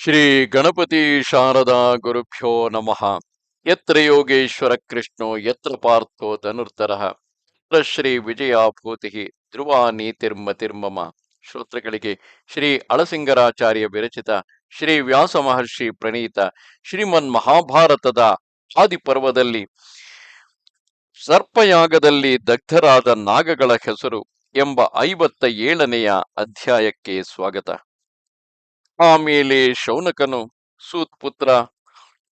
ಶ್ರೀ ಗಣಪತಿ ಶಾರದಾ ಗುರುಭ್ಯೋ ನಮಃ. ಯತ್ರ ಯೋಗೇಶ್ವರ ಕೃಷ್ಣೋ, ಯತ್ರ ಪಾರ್ಥೋ ಧನುರ್ಧರಃ. ಶ್ರೀ ವಿಜಯಾಭೂತಿ ಧ್ರುವ ನೀತಿರ್ಮತಿರ್ಮಮ ಶ್ರೋತೃಗಳಿಗೆ ಶ್ರೀ ಅಳಸಿಂಗರಾಚಾರ್ಯ ವಿರಚಿತ ಶ್ರೀ ವ್ಯಾಸ ಮಹರ್ಷಿ ಪ್ರಣೀತ ಶ್ರೀಮನ್ ಮಹಾಭಾರತದ ಆದಿಪರ್ವದಲ್ಲಿ ಸರ್ಪಯಾಗದಲ್ಲಿ ದಗ್ಧರಾದ ನಾಗಗಳ ಹೆಸರು ಎಂಬ ಐವತ್ತ ಏಳನೆಯ ಅಧ್ಯಾಯಕ್ಕೆ ಸ್ವಾಗತ. ಆಮೇಲೆ ಶೌನಕನು ಸೂತ್ಪುತ್ರ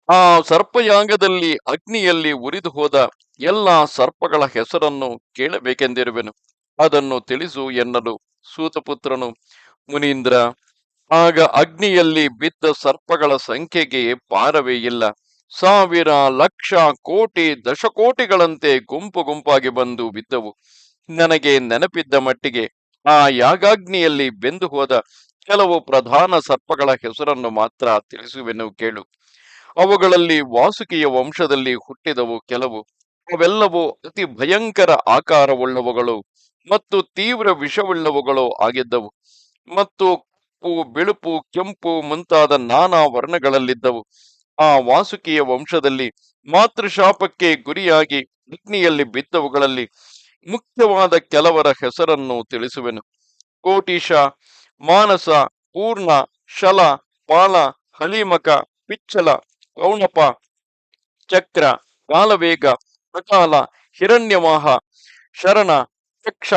ಆ ಸರ್ಪಯಾಂಗದಲ್ಲಿ ಅಗ್ನಿಯಲ್ಲಿ ಉರಿದು ಹೋದ ಎಲ್ಲ ಸರ್ಪಗಳ ಹೆಸರನ್ನು ಕೇಳಬೇಕೆಂದಿರುವೆನು. ಅದನ್ನು ತಿಳಿಸು ಎನ್ನಲು ಸೂತಪುತ್ರನು ಮುನೀಂದ್ರ, ಆಗ ಅಗ್ನಿಯಲ್ಲಿ ಬಿದ್ದ ಸರ್ಪಗಳ ಸಂಖ್ಯೆಗೆ ಪಾರವೇ ಇಲ್ಲ. ಸಾವಿರ, ಲಕ್ಷ, ಕೋಟಿ, ದಶಕೋಟಿಗಳಂತೆ ಗುಂಪು ಗುಂಪಾಗಿ ಬಂದು ಬಿದ್ದವು. ನನಗೆ ನೆನಪಿದ್ದ ಮಟ್ಟಿಗೆ ಆ ಯಾಗಾಗ್ನಿಯಲ್ಲಿ ಬೆಂದು ಹೋದ ಕೆಲವು ಪ್ರಧಾನ ಸರ್ಪಗಳ ಹೆಸರನ್ನು ಮಾತ್ರ ತಿಳಿಸುವೆನು ಕೇಳು. ಅವುಗಳಲ್ಲಿ ವಾಸುಕಿಯ ವಂಶದಲ್ಲಿ ಹುಟ್ಟಿದವು ಕೆಲವು. ಅವೆಲ್ಲವೂ ಅತಿ ಭಯಂಕರ ಆಕಾರವುಳ್ಳವುಗಳು ಮತ್ತು ತೀವ್ರ ವಿಷವುಳ್ಳವುಗಳು ಆಗಿದ್ದವು. ಮತ್ತು ಕಪ್ಪು ಬಿಳುಪು, ಕೆಂಪು ಮುಂತಾದ ನಾನಾ ವರ್ಣಗಳಲ್ಲಿದ್ದವು. ಆ ವಾಸುಕಿಯ ವಂಶದಲ್ಲಿ ಮಾತೃಶಾಪಕ್ಕೆ ಗುರಿಯಾಗಿ ಅಗ್ನಿಯಲ್ಲಿ ಬಿದ್ದವುಗಳಲ್ಲಿ ಮುಖ್ಯವಾದ ಕೆಲವರ ಹೆಸರನ್ನು ತಿಳಿಸುವೆನು. ಕೋಟೀಶ ಮಾನಸ, ಪೂರ್ಣ, ಶಲ, ಪಾಲ ಹಲಿಮಕ ಪಿಚ್ಚಲ ಕೌಣಪ ಚಕ್ರ, ಕಾಲವೇಗ, ಪ್ರಕಾಲ ಹಿರಣ್ಯವಾಹ ಶರಣ ಯಕ್ಷ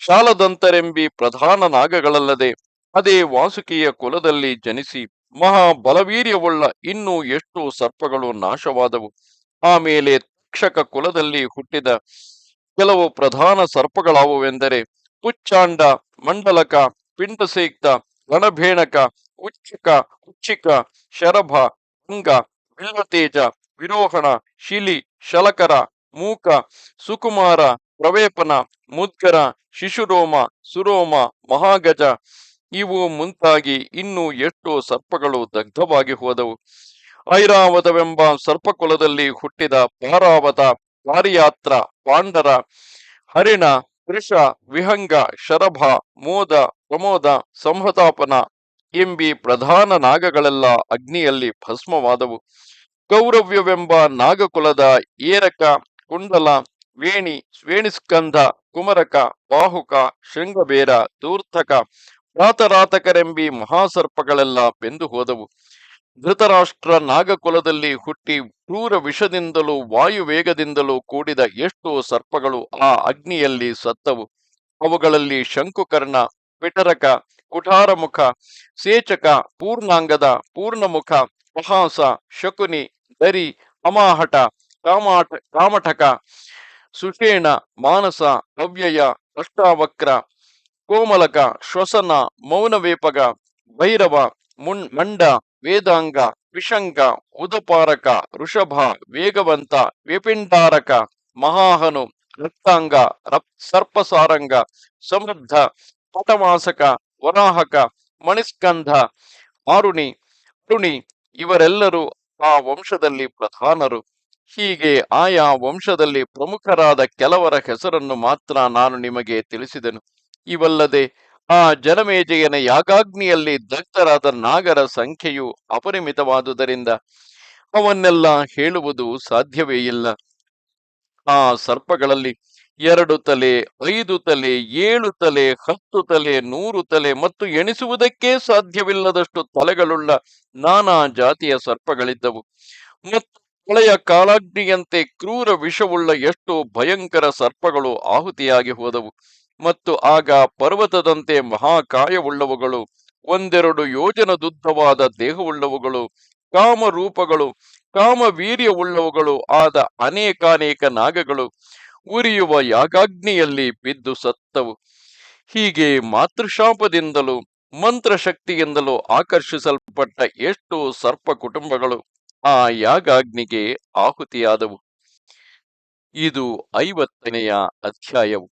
ಶಾಲದಂತರೆಂಬಿ ಪ್ರಧಾನ ನಾಗಗಳಲ್ಲದೆ ಅದೇ ವಾಸುಕಿಯ ಕುಲದಲ್ಲಿ ಜನಿಸಿ ಮಹಾ ಬಲವೀರ್ಯವುಳ್ಳ ಇನ್ನೂ ಎಷ್ಟು ಸರ್ಪಗಳು ನಾಶವಾದವು. ಆಮೇಲೆ ತಕ್ಷಕ ಕುಲದಲ್ಲಿ ಹುಟ್ಟಿದ ಕೆಲವು ಪ್ರಧಾನ ಸರ್ಪಗಳಾವುವೆಂದರೆ ಪುಚ್ಚಾಂಡ, ಮಂಡಲಕ ಪಿಂಡಸೇಕ್ತ ರಣಭೇಣಕ ಉಚ್ಚಿಕ ಉಚ್ಚಿಕ ಶರಭ, ಅಂಗ ಬಿಲ್ವತೇಜ ವಿರೋಹಣ, ಶಿಲಿ, ಶಲಕರ, ಮೂಕ, ಸುಕುಮಾರ, ಪ್ರವೇಪನ, ಮುದ್ಗರ, ಶಿಶುರೋಮ, ಸುರೋಮ, ಮಹಾಗಜ ಇವು ಮುಂತಾಗಿ ಇನ್ನೂ ಎಷ್ಟೋ ಸರ್ಪಗಳು ದಗ್ಧವಾಗಿ ಹೋದವು. ಐರಾವತವೆಂಬ ಸರ್ಪಕುಲದಲ್ಲಿ ಹುಟ್ಟಿದ ಪಾರಾವತ, ಪಾರಿಯಾತ್ರ, ಪಾಂಡರ, ಹರಿಣ ವೃಷ, ವಿಹಂಗ, ಶರಭ, ಮೋದ, ಪ್ರಮೋದ, ಸಂಹತಾಪನ ಎಂಬಿ ಪ್ರಧಾನ ನಾಗಗಳೆಲ್ಲ ಅಗ್ನಿಯಲ್ಲಿ ಭಸ್ಮವಾದವು. ಕೌರವ್ಯವೆಂಬ ನಾಗಕುಲದ ಏರಕ, ಕುಂಡಲ, ವೇಣಿ, ವೇಣಿಸ್ಕಂಧ, ಕುಮರಕ ಬಾಹುಕ ಶೃಂಗಬೇರ ದೂರ್ಥಕ ಪ್ರಾತರಾತಕರೆಂಬಿ ಮಹಾಸರ್ಪಗಳೆಲ್ಲ ಬೆಂದು ಹೋದವು ಧೃತರಾಷ್ಟ್ರ ನಾಗಕುಲದಲ್ಲಿ ಹುಟ್ಟಿ ಕ್ರೂರ ವಿಷದಿಂದಲೂ ವಾಯುವೇಗದಿಂದಲೂ ಕೂಡಿದ ಎಷ್ಟೋ ಸರ್ಪಗಳು ಆ ಅಗ್ನಿಯಲ್ಲಿ ಸತ್ತವು. ಅವುಗಳಲ್ಲಿ ಶಂಕುಕರ್ಣ ಪಿಟರಕ ಕುಠಾರಮುಖ ಸೇಚಕ, ಪೂರ್ಣಾಂಗದ, ಪೂರ್ಣಮುಖ ಮಹಾಸ ಶಕುನಿ, ದರಿ, ಅಮಾಹಟ ಕಾಮಾಟ ಕಾಮಠಕ ಸುಷೇಣ, ಮಾನಸ ಅವ್ಯಯ ಅಷ್ಟಾವಕ್ರ, ಕೋಮಲಕ, ಶ್ವಸನ ಮೌನವೇಪಗ ಭೈರವ, ಮುನ್, ಮಂಡ ವೇದಾಂಗ ವಿಷಂಗ ಉದಪಾರಕ ಋಷಭ ವೇಗವಂತ, ವಿಪಿಂಡಾರಕ, ಮಹಾಹನು, ರಕ್ತಾಂಗ, ರಪ್, ಸರ್ಪಸಾರಂಗ, ಸಮೃದ್ಧ, ಪಟಮಾಸಕ, ವರಾಹಕ, ಮಣಿಸ್ಕಂಧ ಆರುಣಿ ಅರುಣಿ ಇವರೆಲ್ಲರೂ ಆ ವಂಶದಲ್ಲಿ ಪ್ರಧಾನರು. ಹೀಗೆ ಆಯಾ ವಂಶದಲ್ಲಿ ಪ್ರಮುಖರಾದ ಕೆಲವರ ಹೆಸರನ್ನು ಮಾತ್ರ ನಾನು ನಿಮಗೆ ತಿಳಿಸಿದೆನು. ಇವಲ್ಲದೆ ಆ ಜಲಮೇಜೆಯನ ಯಾಗಾಗ್ನಿಯಲ್ಲಿ ದಗ್ಧರಾದ ನಾಗರ ಸಂಖ್ಯೆಯು ಅಪರಿಮಿತವಾದುದರಿಂದ ಅವನ್ನೆಲ್ಲ ಹೇಳುವುದು ಸಾಧ್ಯವೇ ಇಲ್ಲ. ಆ ಸರ್ಪಗಳಲ್ಲಿ ಎರಡು ತಲೆ, ಐದು ತಲೆ, ಏಳು ತಲೆ, ಹತ್ತು ತಲೆ, ನೂರು ತಲೆ ಮತ್ತು ಎಣಿಸುವುದಕ್ಕೆ ಸಾಧ್ಯವಿಲ್ಲದಷ್ಟು ತಲೆಗಳುಳ್ಳ ನಾನಾ ಜಾತಿಯ ಸರ್ಪಗಳಿದ್ದವು. ಮತ್ತು ಹಳೆಯ ಕಾಲಾಗ್ನಿಯಂತೆ ಕ್ರೂರ ವಿಷವುಳ್ಳ ಎಷ್ಟು ಭಯಂಕರ ಸರ್ಪಗಳು ಆಹುತಿಯಾಗಿ ಹೋದವು. ಮತ್ತು ಆಗ ಪರ್ವತದಂತೆ ಮಹಾಕಾಯವುಳ್ಳವುಗಳು, ಒಂದೆರಡು ಯೋಜನದುದ್ದವಾದ ದೇಹವುಳ್ಳವುಗಳು, ಕಾಮರೂಪಗಳು, ಕಾಮವೀರ್ಯವುಳ್ಳವುಗಳು ಆದ ಅನೇಕಾನೇಕ ನಾಗಗಳು ಉರಿಯುವ ಯಾಗಾಗ್ನಿಯಲ್ಲಿ ಬಿದ್ದು ಸತ್ತವು. ಹೀಗೆ ಮಾತೃಶಾಪದಿಂದಲೂ ಮಂತ್ರಶಕ್ತಿಯಿಂದಲೂ ಆಕರ್ಷಿಸಲ್ಪಟ್ಟ ಎಷ್ಟು ಸರ್ಪ ಕುಟುಂಬಗಳು ಆ ಯಾಗಾಗ್ನಿಗೆ ಆಹುತಿಯಾದವು. ಇದು ಐವತ್ತನೆಯ ಅಧ್ಯಾಯವು.